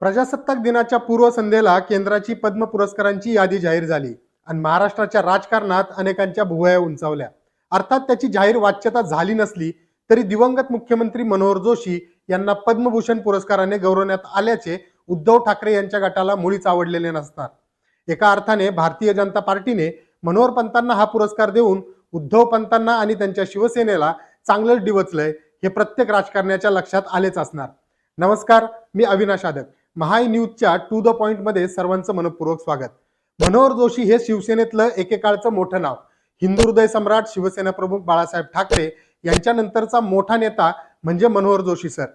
प्रजासत्ताक दिनाच्या पूर्वसंध्येला केंद्राची पद्म पुरस्कारांची यादी जाहीर झाली आणि महाराष्ट्राच्या राजकारणात अनेकांच्या भुवया उंचावल्या. अर्थात त्याची जाहीर वाच्यता झाली नसली तरी दिवंगत मुख्यमंत्री मनोहर जोशी यांना पद्मभूषण पुरस्काराने गौरवण्यात आल्याचे उद्धव ठाकरे यांच्या गटाला मुळीच आवडलेले नसतात. एका अर्थाने भारतीय जनता पार्टीने मनोहर पंतांना हा पुरस्कार देऊन उद्धव पंतांना आणि त्यांच्या शिवसेनेला चांगलंच डिवचलंय हे प्रत्येक राजकारण्याच्या लक्षात आलेच असणार. नमस्कार मी अविनाश आदक. महाय न्यूजच्या टू द पॉइंटमध्ये सर्वांचं मनपूर्वक स्वागत. मनोहर जोशी हे शिवसेनेतलं एकेकाळचं मोठं नाव. हिंदू हृदय सम्राट शिवसेना प्रमुख बाळासाहेब ठाकरे यांच्यानंतरचा मोठा नेता म्हणजे मनोहर जोशी सर.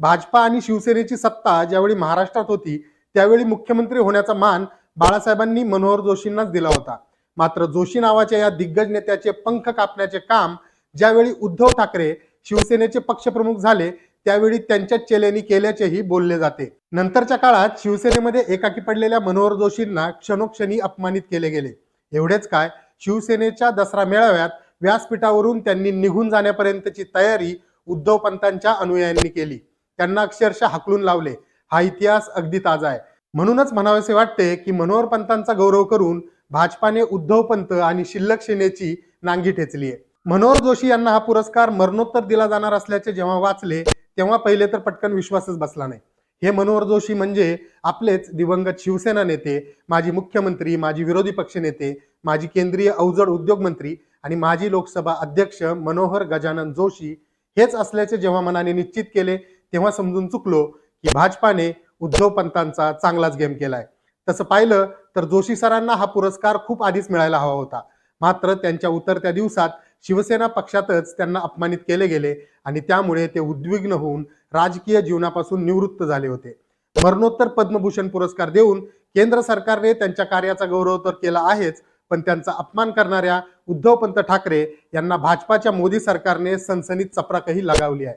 भाजपा आणि शिवसेनेची सत्ता ज्यावेळी महाराष्ट्रात होती त्यावेळी मुख्यमंत्री होण्याचा मान बाळासाहेबांनी मनोहर जोशींनाच दिला होता. मात्र जोशी नावाच्या या दिग्गज नेत्याचे पंख कापण्याचे काम ज्यावेळी उद्धव ठाकरे शिवसेनेचे पक्षप्रमुख झाले त्यावेळी त्यांच्या चेलेनी केल्याचेही बोलले जाते. नंतरच्या काळात शिवसेनेमध्ये एकाकी पडलेल्या मनोहर जोशींना क्षणोक्षणी अपमानित केले गेले. एवढेच काय शिवसेनेच्या दसरा मेळाव्यात व्यासपीठावरून त्यांनी निघून जाण्यापर्यंतची तयारी उद्धव पंतांच्या अनुयायांनी केली. त्यांना अक्षरशः हाकलून लावले. हा इतिहास अगदी ताजा आहे. म्हणूनच म्हणावेसे वाटते की मनोहर पंतांचा गौरव करून भाजपाने उद्धव पंत आणि शिल्लक सेनेची नांगी ठेचली आहे मनोहर जोशी यांना हा पुरस्कार मरणोत्तर दिला जाणार असल्याचे जेव्हा वाचले तेव्हा पहिले तर पटकन विश्वासच बसला नाही. हे मनोहर जोशी म्हणजे आपलेच दिवंगत शिवसेना नेते माजी मुख्यमंत्री माजी विरोधी पक्षनेते माजी केंद्रीय अवजड उद्योग मंत्री आणि माजी लोकसभा अध्यक्ष मनोहर गजानन जोशी हेच असल्याचे जेव्हा मनाने निश्चित केले तेव्हा समजून चुकलो की भाजपाने उद्धव पंतांचा चांगलाच गेम केलाय. तसं पाहिलं तर जोशी सरांना हा पुरस्कार खूप आधीच मिळायला हवा होता. मात्र त्यांच्या उतरत्या दिवसात शिवसेना पक्षातच त्यांना अपमानित केले गेले आणि त्यामुळे ते उद्विग्न होऊन राजकीय जीवनापासून निवृत्त झाले होते. मरणोत्तर पद्मभूषण पुरस्कार देऊन केंद्र सरकारने त्यांच्या कार्याचा गौरव तर केला आहेच पण त्यांचा अपमान करणाऱ्या उद्धवपंत ठाकरे यांना भाजपाच्या मोदी सरकारने सनसनीत चपराकही लगावली आहे.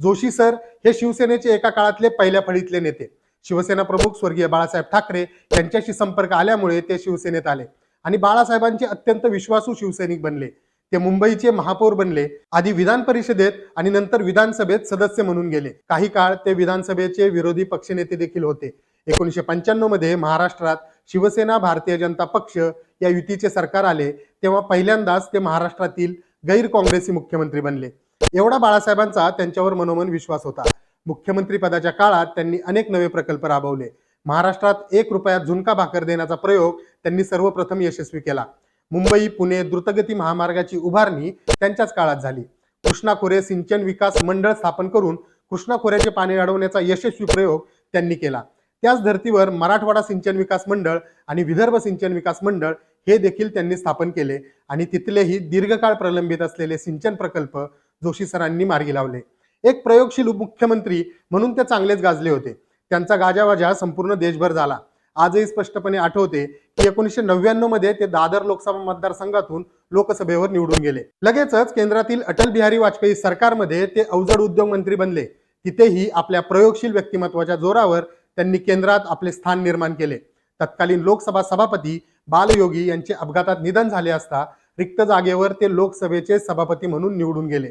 जोशी सर हे शिवसेनेचे एका काळातले पहिल्या फळीतले नेते. शिवसेना प्रमुख स्वर्गीय बाळासाहेब ठाकरे यांच्याशी संपर्क आल्यामुळे ते शिवसेनेत आले. आणि बाळासाहेबांचे अत्यंत विश्वासू शिवसैनिक बनले. ते मुंबईचे महापौर बनले आधी विधान परिषदेत आणि नंतर विधानसभेत सदस्य म्हणून गेले. काही काळ ते विधानसभेचे विरोधी पक्षनेते देखील होते. एकोणीसशे पंच्याण्णवमध्ये महाराष्ट्रात शिवसेना भारतीय जनता पक्ष या युतीचे सरकार आले तेव्हा पहिल्यांदाच ते महाराष्ट्रातील गैर काँग्रेसी मुख्यमंत्री बनले. एवढा बाळासाहेबांचा त्यांच्यावर मनोमन विश्वास होता. मुख्यमंत्री पदाच्या काळात त्यांनी अनेक नवे प्रकल्प राबवले. महाराष्ट्रात एक रुपयात झुणका भाकर देण्याचा प्रयोग त्यांनी सर्वप्रथम यशस्वी केला. मुंबई पुणे द्रुतगती महामार्गाची उभारणी त्यांच्याच काळात झाली. कृष्णा खोरे सिंचन विकास मंडळ स्थापन करून कृष्णा खोऱ्याचे पाणी अडवण्याचा यशस्वी प्रयोग त्यांनी केला. त्याच धर्तीवर मराठवाडा सिंचन विकास मंडळ आणि विदर्भ सिंचन विकास मंडळ हे देखील त्यांनी स्थापन केले आणि तिथलेही दीर्घकाळ प्रलंबित असलेले सिंचन प्रकल्प जोशी सरांनी मार्गी लावले. एक प्रयोगशील मुख्यमंत्री म्हणून ते चांगलेच गाजले होते. त्यांचा गाजावाजा संपूर्ण देशभर झाला. आजही स्पष्टपणे आठवते की एकोणीसशे नव्याण्णवमध्ये ते दादर लोकसभा मतदारसंघातून लोकसभेवर निवडून गेले. लगेचच केंद्रातील अटल बिहारी वाजपेयी सरकारमध्ये ते अवजड उद्योग मंत्री बनले. तिथेही आपल्या प्रयोगशील व्यक्तिमत्वाच्या जोरावर त्यांनी केंद्रात आपले स्थान निर्माण केले. तत्कालीन लोकसभा सभापती बालयोगी यांचे अपघातात निधन झाले असता रिक्त जागेवर ते लोकसभेचे सभापती म्हणून निवडून गेले.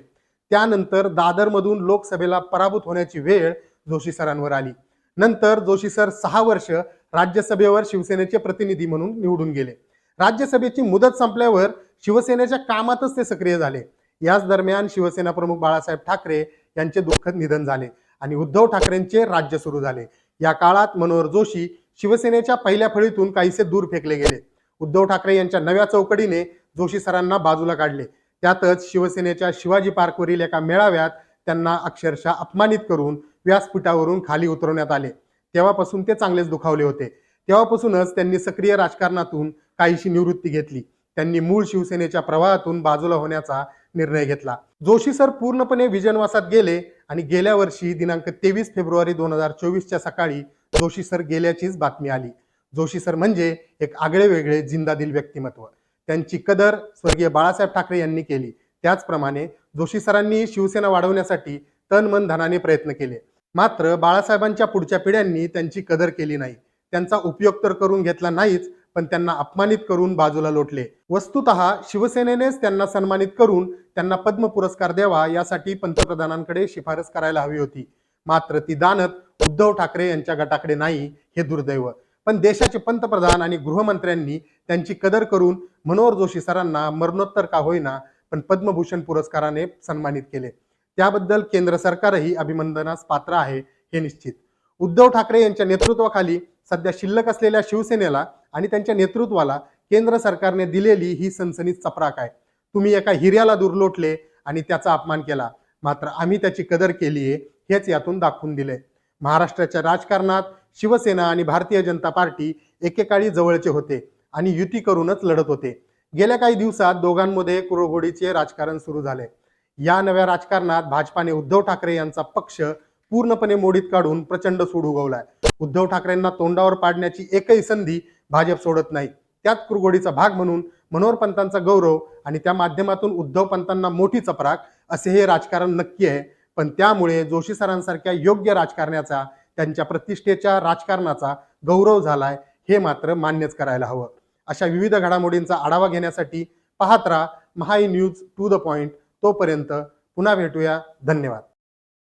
त्यानंतर दादरमधून लोकसभेला पराभूत होण्याची वेळ जोशी सरांवर आली. नंतर जोशी सर सहा वर्ष राज्यसभेवर शिवसेनेचे प्रतिनिधी म्हणून निवडून गेले. राज्यसभेची मुदत संपल्यावर शिवसेनेच्या कामातच ते सक्रिय झाले. याच दरम्यान शिवसेना प्रमुख बाळासाहेब ठाकरे यांचे दुःखद निधन झाले आणि उद्धव ठाकरेंचे राज्य सुरू झाले. या काळात मनोहर जोशी शिवसेनेच्या पहिल्या फळीतून काहीसे दूर फेकले गेले. उद्धव ठाकरे यांच्या नव्या चौकडीने जोशी सरांना बाजूला काढले. त्यातच शिवसेनेच्या शिवाजी पार्कवरील एका मेळाव्यात त्यांना अक्षरशः अपमानित करून व्यासपीठावरून खाली उतरवण्यात आले. तेव्हापासून ते चांगलेच दुखावले होते. तेव्हापासूनच त्यांनी सक्रिय राजकारणातून काहीशी निवृत्ती घेतली. त्यांनी मूळ शिवसेनेच्या प्रवाहातून बाजूला होण्याचा निर्णय घेतला. जोशी सर पूर्णपणे विजनवासात गेले आणि गेल्या वर्षी दिनांक तेवीस फेब्रुवारी दोन हजार चोवीसच्या सकाळी जोशी सर गेल्याचीच बातमी आली. जोशी सर म्हणजे एक आगळे वेगळे जिंदादिल व्यक्तिमत्व. त्यांची कदर स्वर्गीय बाळासाहेब ठाकरे यांनी केली. त्याचप्रमाणे जोशी सरांनी शिवसेना वाढवण्यासाठी तन मन धनाने प्रयत्न केले. मात्र बाळासाहेबांच्या पुढच्या पिढ्यांनी त्यांची कदर केली नाही. त्यांचा उपयोग तर करून घेतला नाहीच पण त्यांना अपमानित करून बाजूला लोटले. वस्तुत शिवसेनेनेच त्यांना सन्मानित करून त्यांना पद्म पुरस्कार द्यावा यासाठी पंतप्रधानांकडे शिफारस करायला हवी होती. मात्र ती दानत उद्धव ठाकरे यांच्या गटाकडे नाही हे दुर्दैव. पण देशाचे पंतप्रधान आणि गृहमंत्र्यांनी त्यांची कदर करून मनोहर जोशी सरांना मरणोत्तर का होईना पण पद्मभूषण पुरस्काराने सन्मानित केले. त्याबद्दल केंद्र सरकारही अभिनंदनास पात्र आहे हे निश्चित. उद्धव ठाकरे यांच्या नेतृत्वाखाली सध्या शिल्लक असलेल्या शिवसेनेला आणि त्यांच्या नेतृत्वाला केंद्र सरकारने दिलेली ही सनसनीत चपराक आहे. तुम्ही एका हिऱ्याला दूर लोटले आणि त्याचा अपमान केला. मात्र आम्ही त्याची कदर केली आहे हेच यातून दाखवून दिले. महाराष्ट्राच्या राजकारणात शिवसेना आणि भारतीय जनता पार्टी एकेकाळी जवळचे होते आणि युती करूनच लढत होते. गेल्या काही दिवसात दोघांमध्ये कुरघोडीचे राजकारण सुरू झाले. या नव्या राजकारणात भाजपाने उद्धव ठाकरे यांचा पक्ष पूर्णपणे मोडीत काढून प्रचंड सूड उगवलाय. उद्धव ठाकरेंना तोंडावर पाडण्याची एकही संधी भाजप सोडत नाही. त्यात कुरघोडीचा भाग म्हणून मनोहर पंतांचा गौरव आणि त्या माध्यमातून उद्धव पंतांना मोठी चपराक असे हे राजकारण नक्की आहे. पण त्यामुळे जोशी सरांसारख्या योग्य राजकारण्याचा त्यांच्या प्रतिष्ठेच्या राजकारणाचा गौरव झालाय हे मात्र मान्यच करायला हवं. अशा विविध घडामोडींचा आढावा घेण्यासाठी पाहत राहा Mahai news to the point तोपर्यंत पुन्हा भेटूया. धन्यवाद.